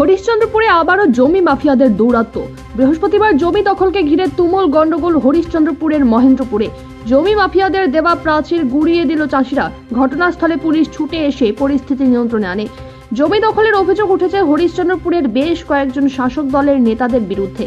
হরিশ্চন্দ্রপুরে আবারও জমি মাফিয়াদের দৌরাত্ম। বৃহস্পতিবার জমি দখলকে ঘিরে তুমুল গন্ডগোল হরিশ্চন্দ্রপুরের মহেন্দ্রপুরে। জমি মাফিয়াদের দেওয়া প্রাচীর গুড়িয়ে দিল চাষিরা। ঘটনাস্থলে পুলিশ ছুটে এসে পরিস্থিতি নিয়ন্ত্রণে আনে। জমি দখলের অভিযোগ উঠেছে হরিশ্চন্দ্রপুরের বেশ কয়েকজন শাসক দলের নেতাদের বিরুদ্ধে।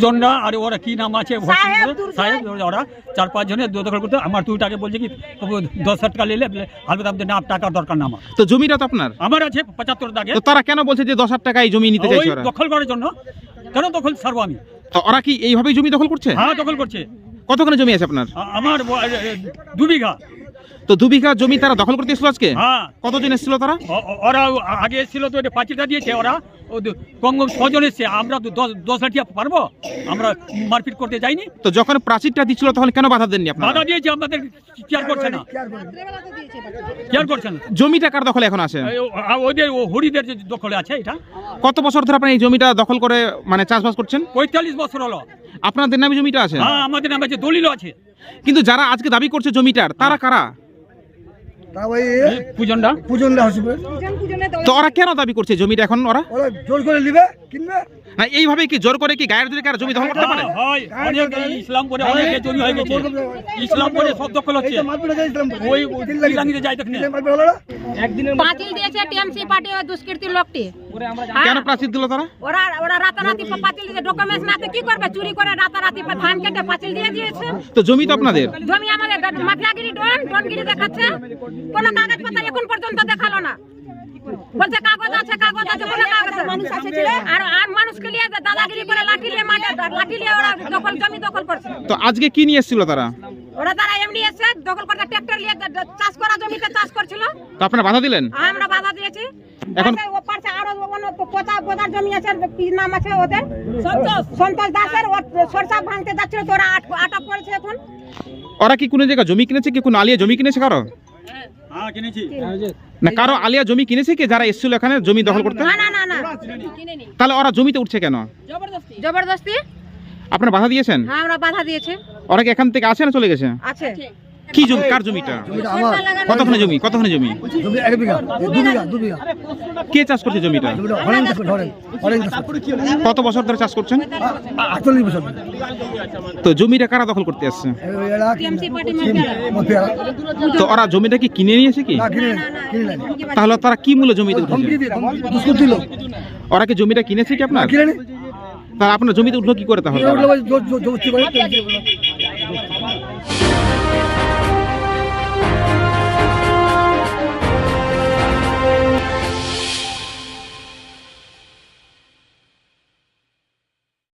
আমার কথা আর ওরা কি নাম আছে? সাহেব, ওরা চার পাঁচ জনের দখল করতে আমার তুই টাকা বলছে কি তবু দশ হাজার টাকা নিলে আলবে দাম না টাকার দরকার না আমার। তো জমিটা তো আপনার? আমার আছে পঁচাত্তর দাগে। তো তারা কেন বলছে যে দশ হাজার টাকায় জমি নিতে চাইছে ওরা? দখল করার জন্য কেন দখল ছাড়বো আমি? তো ওরা কি এইভাবেই জমি দখল করছে? হ্যাঁ দখল করছে। কতখানি জমি আছে আপনার? আমার দু বিঘা। তো দু বিঘা জমি তারা দখল করতে এসেছিল আজকে? হ্যাঁ। কতজন এসেছিল তারা? ওরা আগে এসেছিল তো এটা পাঁচিটা দিয়েছে ওরা। কম কম ছজন এসছে আমরা দশ দশ হাটিয়া পারব? আমরা মারপিট করতে যাইনি। তো যখন প্রাচীরটা দিচ্ছিল তখন কেন বাধা দেননি আপনারা? বাধা দিয়েছে আমাদের কেয়ার করছে না। কেয়ার করছে না। জমিটা কার দখলে এখন আছে? ওদের হরিদের যে দখলে আছে এটা? কত বছর ধরে আপনি এই জমিটা দখল করে মানে চাষবাস করছেন? পঁয়তাল্লিশ বছর হলো। আপনাদের নামে জমিটা আছে? হ্যাঁ আমাদের নামে যে দলিল আছে। কিন্তু যারা আজকে দাবি করছে জমিটার তারা কারা? তা পূজনটা? হসপিটাল তো ওরা কেন দাবি করছে জমিটা এখন ওরা? ওরা জোর করে নিবে কিনবে। না এইভাবে কি জোর করে কি গায়ের জোরে কার জমি দখল করতে পারে? হ্যাঁ, অনেক এই ইসলামপুরে অনেক জমি হয়ে গেছে। ইসলামপুরে সব দখল হচ্ছে। তো মারপিট গেছিলাম ওই তিলাঙ্গিতে যাই দেখনে মারপিট হলো দিয়েছে টিএমসি পার্টি ওই দুষ্কৃতির লোকটি। হ্যাঁ, কেন প্রাচীর দিল তারা? ওরা ওরা রাতারাতি পাঁচিল দিয়েছে। ডকুমেন্টস নাতে কি করবে? চুরি করে রাতারাতি ধান কেটে পাঁচিল দিয়ে দিয়েছে। তো জমি তো আপনাদের? জমি আমাদের মাফিয়াগিরি ডন ডনগিরি দেখাচ্ছে। কোনো কাগজপত্র এখন পর্যন্ত দেখাল না। বলছে কাগজ আছে কাগজ আছে কোনো কাগজ মানুষ আছে। আর আর মানুষকে নিয়ে দাদাগিরি করে লাঠি নিয়ে মাঠে লাঠি নিয়ে ওরা দখল জমি দখল করছে। তো আজকে কি নিয়ে এসেছিল তারা? ওরা তারা এমনি এসে দখল করতে ট্রাক্টর নিয়ে চাষ করা জমিতে চাষ করছিল। তো আপনারা বাধা দিলেন? আমরা বাধা দিয়েছি। এখন- আরও পোতা পোতার জমি আছে কি নাম আছে ওদের সন্তোষ। সন্তোষ দাসের সরষা ভাঙতে যাচ্ছিল তো ওরা আট- আটক করেছে এখন। ওরা কি কোনো জায়গায় জমি কিনেছে কি কোনো আলিয়া জমি কিনেছে কারও? হ্যাঁ না কারও আলিয়া জমি কিনেছে কি যারা এসেছিল এখানে জমি দখল করতে? না না না না। তাহলে ওরা জমিতে উঠছে কেন? জবরদস্তি। আপনারা বাধা দিয়েছেন? হ্যাঁ আমরা বাধা দিয়েছি। ওরা কি এখান থেকে আছে না চলে গেছে? আছে। কি জমি? কার জমিটা? আমার। কতখানি জমি? কতখানি জমি? জমি এক বিঘা দু বিঘা দু বিঘা। কে চাষ করছে জমিটা? কত বছর ধরে চাষ করছেন? আটচল্লিশ বছর তো জমিটা কারা দখল করতে আসছে? তো ওরা জমিটা কি? কিনে নিয়েছে কি তাহলে তারা কি মূল্য জমিতে উঠেছে? ওরা কি জমিটা কিনেছে কি আপনার? তাহলে আপনার জমিতে উঠল কি করে তাহলে?